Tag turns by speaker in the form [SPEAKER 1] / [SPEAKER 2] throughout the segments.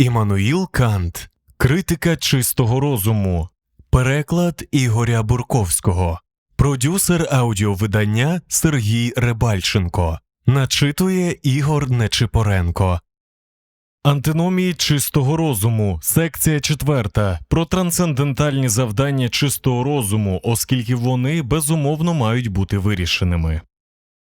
[SPEAKER 1] Іммануїл Кант Критика чистого розуму. Переклад Ігоря Бурковського. Продюсер аудіовидання Сергій Рибальченко. Начитує Ігор Нечипоренко. Антиномії чистого розуму. Секція четверта. Про трансцендентальні завдання чистого розуму, оскільки вони безумовно мають бути вирішеними.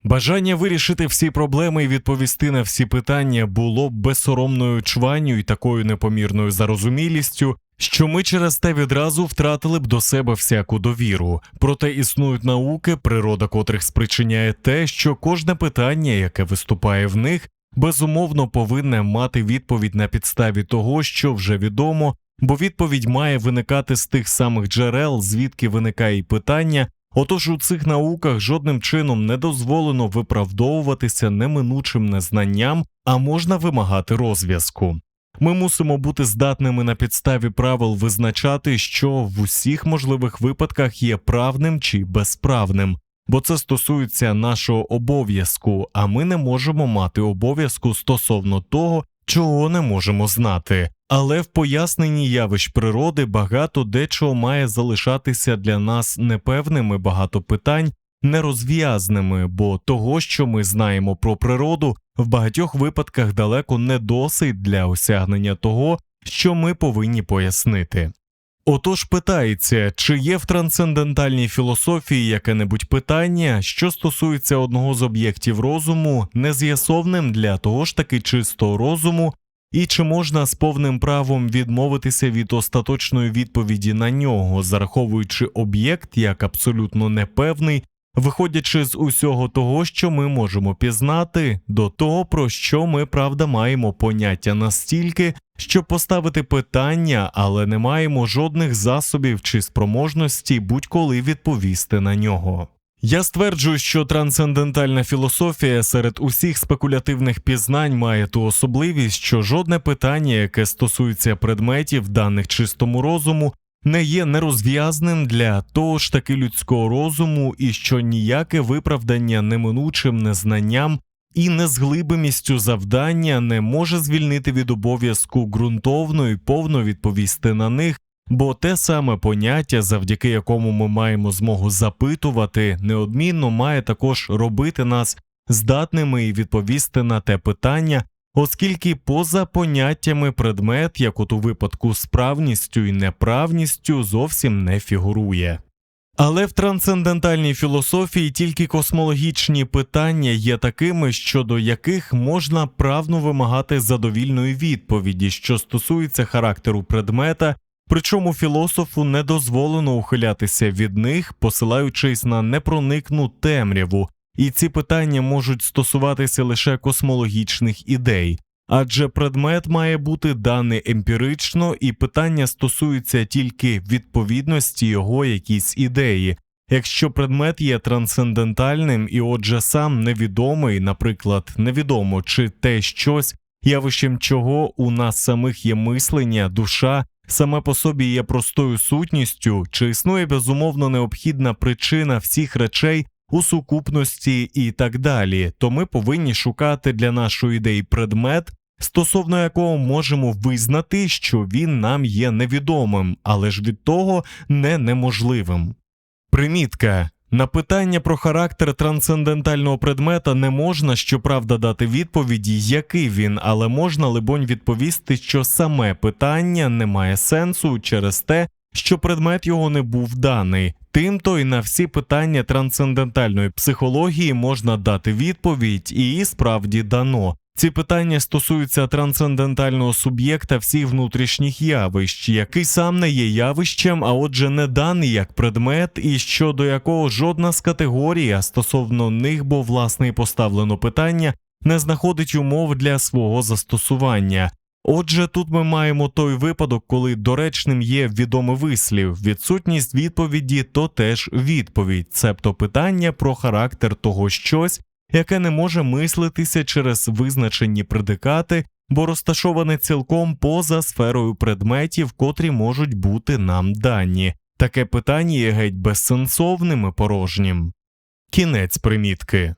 [SPEAKER 1] Бажання вирішити всі проблеми і відповісти на всі питання було б безсоромною чванню і такою непомірною зарозумілістю, що ми через те відразу втратили б до себе всяку довіру. Проте існують науки, природа котрих спричиняє те, що кожне питання, яке виступає в них, безумовно повинне мати відповідь на підставі того, що вже відомо, бо відповідь має виникати з тих самих джерел, звідки виникає і питання. Отож у цих науках жодним чином не дозволено виправдовуватися неминучим незнанням, а можна вимагати розв'язку. Ми мусимо бути здатними на підставі правил визначати, що в усіх можливих випадках є правним чи безправним, бо це стосується нашого обов'язку, а ми не можемо мати обов'язку стосовно того, чого не можемо знати. Але в поясненні явищ природи багато дечого має залишатися для нас непевними багато питань нерозв'язними, бо того, що ми знаємо про природу, в багатьох випадках далеко не досить для осягнення того, що ми повинні пояснити. Отож питається, чи є в трансцендентальній філософії яке-небудь питання, що стосується одного з об'єктів розуму, нез'ясовним для того ж таки чистого розуму, і чи можна з повним правом відмовитися від остаточної відповіді на нього, зараховуючи об'єкт як абсолютно непевний, виходячи з усього того, що ми можемо пізнати, до того, про що ми правда маємо поняття настільки, щоб поставити питання, але не маємо жодних засобів чи спроможності будь-коли відповісти на нього. Я стверджую, що трансцендентальна філософія серед усіх спекулятивних пізнань має ту особливість, що жодне питання, яке стосується предметів, даних чистому розуму, не є нерозв'язним для того ж таки людського розуму, і що ніяке виправдання неминучим незнанням і незглибимістю завдання не може звільнити від обов'язку ґрунтовно і повно відповісти на них. Бо те саме поняття, завдяки якому ми маємо змогу запитувати, неодмінно має також робити нас здатними і відповісти на те питання, оскільки поза поняттями предмет, як от у випадку справністю і неправністю, зовсім не фігурує. Але в трансцендентальній філософії тільки космологічні питання є такими, щодо яких можна правно вимагати задовільної відповіді, що стосується характеру предмета, причому філософу не дозволено ухилятися від них, посилаючись на непроникну темряву, і ці питання можуть стосуватися лише космологічних ідей. Адже предмет має бути даний емпірично, і питання стосується тільки відповідності його якійсь ідеї. Якщо предмет є трансцендентальним і, отже, сам невідомий, наприклад, невідомо чи те щось, явищем чого у нас самих є мислення, душа, саме по собі є простою сутністю, чи існує безумовно необхідна причина всіх речей у сукупності і так далі, то ми повинні шукати для нашої ідеї предмет, стосовно якого можемо визнати, що він нам є невідомим, але ж від того не неможливим. Примітка. На питання про характер трансцендентального предмета не можна, щоправда, дати відповіді, який він, але можна, либонь, відповісти, що саме питання не має сенсу через те, що предмет його не був даний. Тимто і на всі питання трансцендентальної психології можна дати відповідь, і справді дано. Ці питання стосуються трансцендентального суб'єкта всіх внутрішніх явищ, який сам не є явищем, а отже, не даний як предмет, і щодо якого жодна з категорій, а стосовно них, бо власне і поставлено питання, не знаходить умов для свого застосування. Отже, тут ми маємо той випадок, коли доречним є відомий вислів, відсутність відповіді то теж відповідь, цебто питання про характер того щось, яке не може мислитися через визначені предикати, бо розташоване цілком поза сферою предметів, котрі можуть бути нам дані. Таке питання є геть безсенсовним і порожнім. Кінець примітки.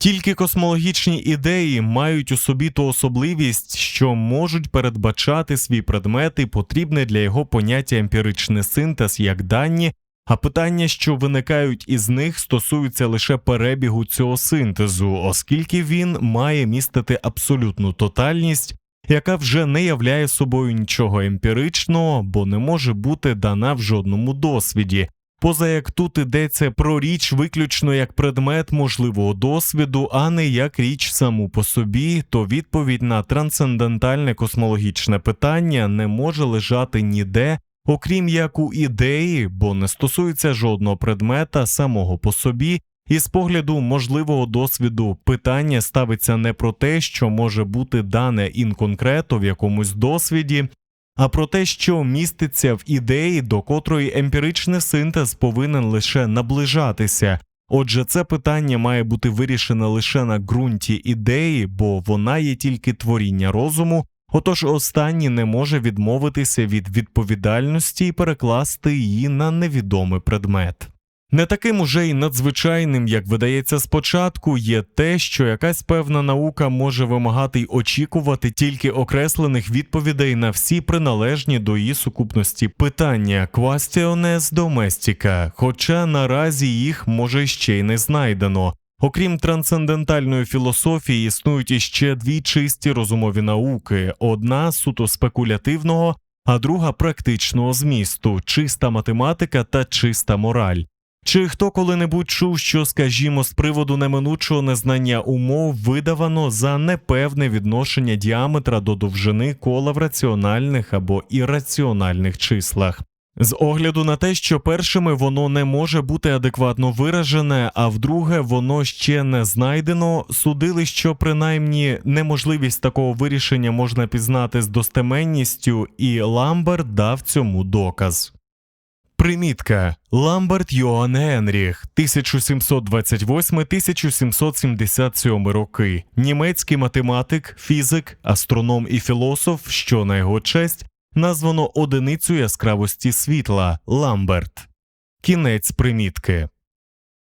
[SPEAKER 1] Тільки космологічні ідеї мають у собі ту особливість, що можуть передбачати свій предмет і потрібне для його поняття емпіричний синтез як дані, а питання, що виникають із них, стосуються лише перебігу цього синтезу, оскільки він має містити абсолютну тотальність, яка вже не являє собою нічого емпіричного, бо не може бути дана в жодному досвіді. Поза як тут йдеться про річ виключно як предмет можливого досвіду, а не як річ саму по собі, то відповідь на трансцендентальне космологічне питання не може лежати ніде, окрім як у ідеї, бо не стосується жодного предмета самого по собі, і з погляду можливого досвіду питання ставиться не про те, що може бути дане інконкрето в якомусь досвіді, а про те, що міститься в ідеї, до котрої емпіричний синтез повинен лише наближатися. Отже, це питання має бути вирішене лише на ґрунті ідеї, бо вона є тільки творіння розуму, отож останній не може відмовитися від відповідальності і перекласти її на невідомий предмет. Не таким уже й надзвичайним, як видається спочатку, є те, що якась певна наука може вимагати й очікувати тільки окреслених відповідей на всі приналежні до її сукупності питання «questiones domestica», хоча наразі їх може ще й не знайдено. Окрім трансцендентальної філософії, існують іще дві чисті розумові науки: одна суто спекулятивного, а друга практичного змісту, чиста математика та чиста мораль. Чи хто коли-небудь чув, що, скажімо, з приводу неминучого незнання умов видавано за непевне відношення діаметра до довжини кола в раціональних або ірраціональних числах? З огляду на те, що першими воно не може бути адекватно виражене, а вдруге воно ще не знайдено, судили, що принаймні неможливість такого вирішення можна пізнати з достеменністю, і Ламберт дав цьому доказ. Примітка Ламберт Йоан Генріх, 1728-1777 роки, німецький математик, фізик, астроном і філософ, що на його честь названо одиницю яскравості світла Ламберт. Кінець примітки.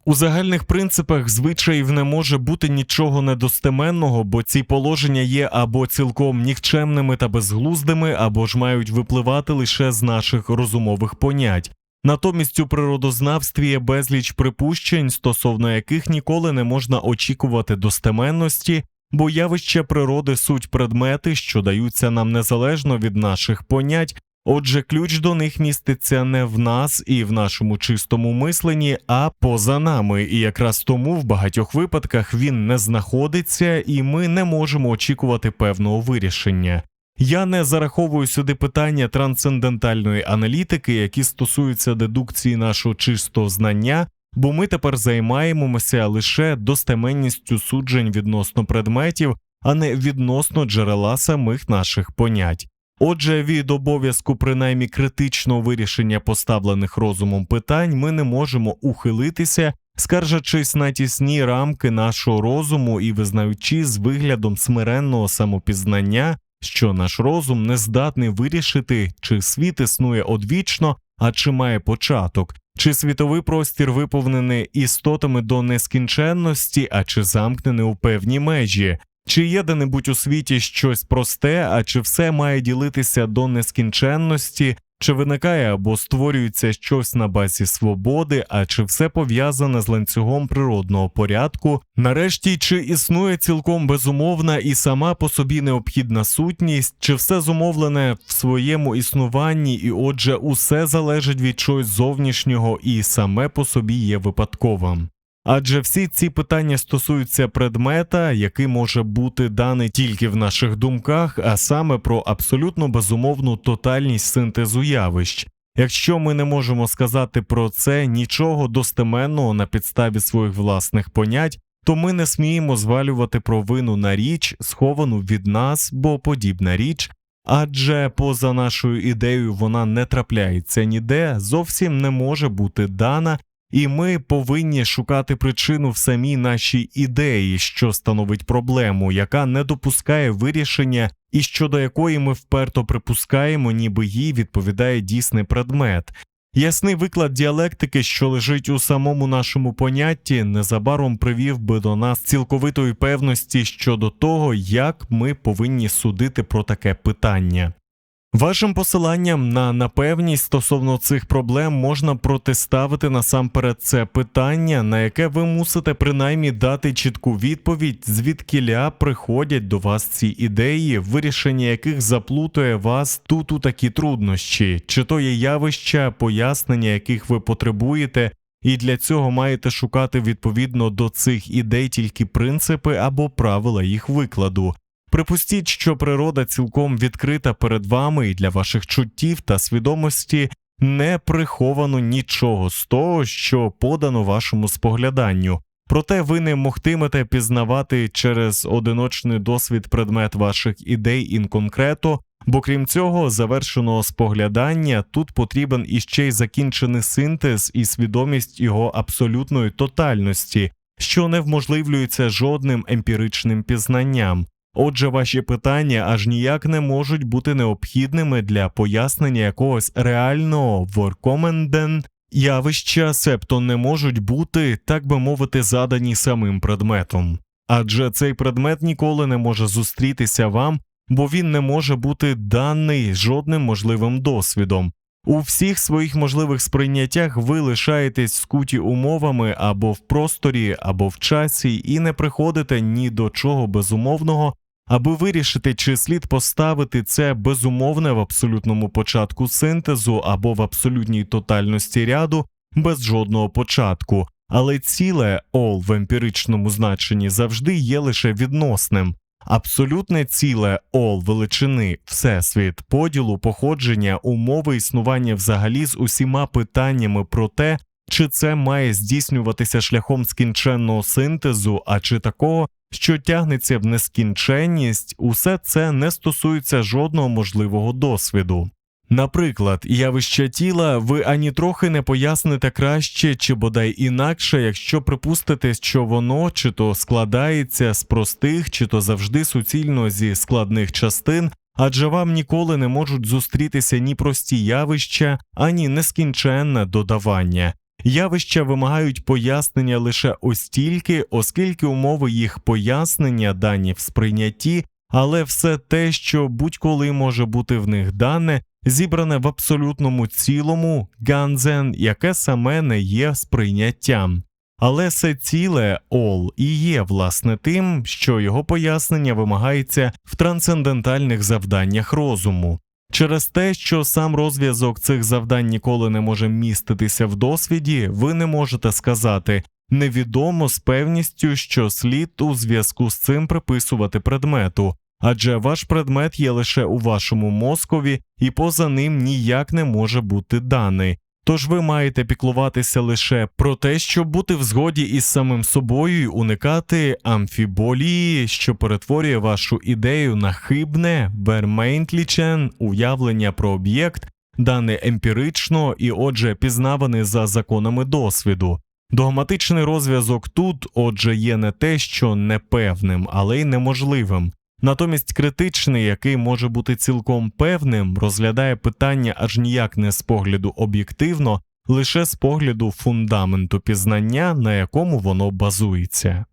[SPEAKER 1] У загальних принципах звичаїв не може бути нічого недостеменного, бо ці положення є або цілком нікчемними та безглуздими, або ж мають випливати лише з наших розумових понять. Натомість у природознавстві є безліч припущень, стосовно яких ніколи не можна очікувати достеменності, бо явища природи суть предмети, що даються нам незалежно від наших понять, Отже, ключ до них міститься не в нас і в нашому чистому мисленні, а поза нами. І якраз тому в багатьох випадках він не знаходиться, і ми не можемо очікувати певного вирішення. Я не зараховую сюди питання трансцендентальної аналітики, які стосуються дедукції нашого чистого знання, бо ми тепер займаємося лише достеменністю суджень відносно предметів, а не відносно джерела самих наших понять. Отже, від обов'язку принаймні критичного вирішення поставлених розумом питань ми не можемо ухилитися, скаржачись на тісні рамки нашого розуму і визнаючи з виглядом смиренного самопізнання, що наш розум не здатний вирішити, чи світ існує одвічно, а чи має початок, чи світовий простір виповнений істотами до нескінченності, а чи замкнений у певні межі. Чи є де-небудь у світі щось просте, а чи все має ділитися до нескінченності, чи виникає або створюється щось на базі свободи, а чи все пов'язане з ланцюгом природного порядку? Нарешті, чи існує цілком безумовна і сама по собі необхідна сутність, чи все зумовлене в своєму існуванні, і отже, усе залежить від чогось зовнішнього і саме по собі є випадковим? Адже всі ці питання стосуються предмета, який може бути даний тільки в наших думках, а саме про абсолютно безумовну тотальність синтезу явищ. Якщо ми не можемо сказати про це нічого достеменного на підставі своїх власних понять, то ми не сміємо звалювати провину на річ, сховану від нас, бо подібна річ, адже поза нашою ідеєю вона не трапляється ніде, зовсім не може бути дана і ми повинні шукати причину в самій нашій ідеї, що становить проблему, яка не допускає вирішення, і щодо якої ми вперто припускаємо, ніби їй відповідає дійсний предмет. Ясний виклад діалектики, що лежить у самому нашому понятті, незабаром привів би до нас цілковитої певності щодо того, як ми повинні судити про таке питання. Вашим посиланням на напевність стосовно цих проблем можна протиставити насамперед це питання, на яке ви мусите принаймні дати чітку відповідь, звідкіля приходять до вас ці ідеї, вирішення яких заплутує вас тут у такі труднощі, чи то є явища, пояснення яких ви потребуєте, і для цього маєте шукати відповідно до цих ідей тільки принципи або правила їх викладу. Припустіть, що природа цілком відкрита перед вами і для ваших чуттів та свідомості не приховано нічого з того, що подано вашому спогляданню. Проте ви не могтимете пізнавати через одиночний досвід предмет ваших ідей інконкрето, бо крім цього, завершеного споглядання тут потрібен іще й закінчений синтез і свідомість його абсолютної тотальності, що не вможливлюється жодним емпіричним пізнанням. Отже, ваші питання аж ніяк не можуть бути необхідними для пояснення якогось реального воркоменден явища, себто не можуть бути, так би мовити, задані самим предметом. Адже цей предмет ніколи не може зустрітися вам, бо він не може бути даний жодним можливим досвідом. У всіх своїх можливих сприйняттях ви лишаєтесь скуті умовами або в просторі, або в часі, і не приходите ні до чого безумовного, аби вирішити, чи слід поставити це безумовне в абсолютному початку синтезу або в абсолютній тотальності ряду без жодного початку, але ціле all в емпіричному значенні завжди є лише відносним. Абсолютне ціле all величини, всесвіт, поділу, походження, умови існування взагалі з усіма питаннями про те, чи це має здійснюватися шляхом скінченного синтезу, а чи такого, що тягнеться в нескінченність, усе це не стосується жодного можливого досвіду. Наприклад, явище тіла ви ані трохи не поясните краще чи бодай інакше, якщо припустите, що воно чи то складається з простих, чи то завжди суцільно зі складних частин, адже вам ніколи не можуть зустрітися ні прості явища, ані нескінченне додавання. Явища вимагають пояснення лише ось тільки, оскільки умови їх пояснення дані в сприйнятті, але все те, що будь-коли може бути в них дане, зібране в абсолютному цілому ганзен, яке саме не є сприйняттям. Але це ціле all і є власне тим, що його пояснення вимагається в трансцендентальних завданнях розуму. Через те, що сам розв'язок цих завдань ніколи не може міститися в досвіді, ви не можете сказати невідомо з певністю, що слід у зв'язку з цим приписувати предмету, адже ваш предмет є лише у вашому мозкові і поза ним ніяк не може бути даний. Тож ви маєте піклуватися лише про те, щоб бути в згоді із самим собою і уникати амфіболії, що перетворює вашу ідею на хибне, вермейнтлічен уявлення про об'єкт, дане емпірично і, отже, пізнаваний за законами досвіду. Догматичний розв'язок тут, отже, є не те, що непевним, але й неможливим. Натомість критичний, який може бути цілком певним, розглядає питання аж ніяк не з погляду об'єктивно, лише з погляду фундаменту пізнання, на якому воно базується.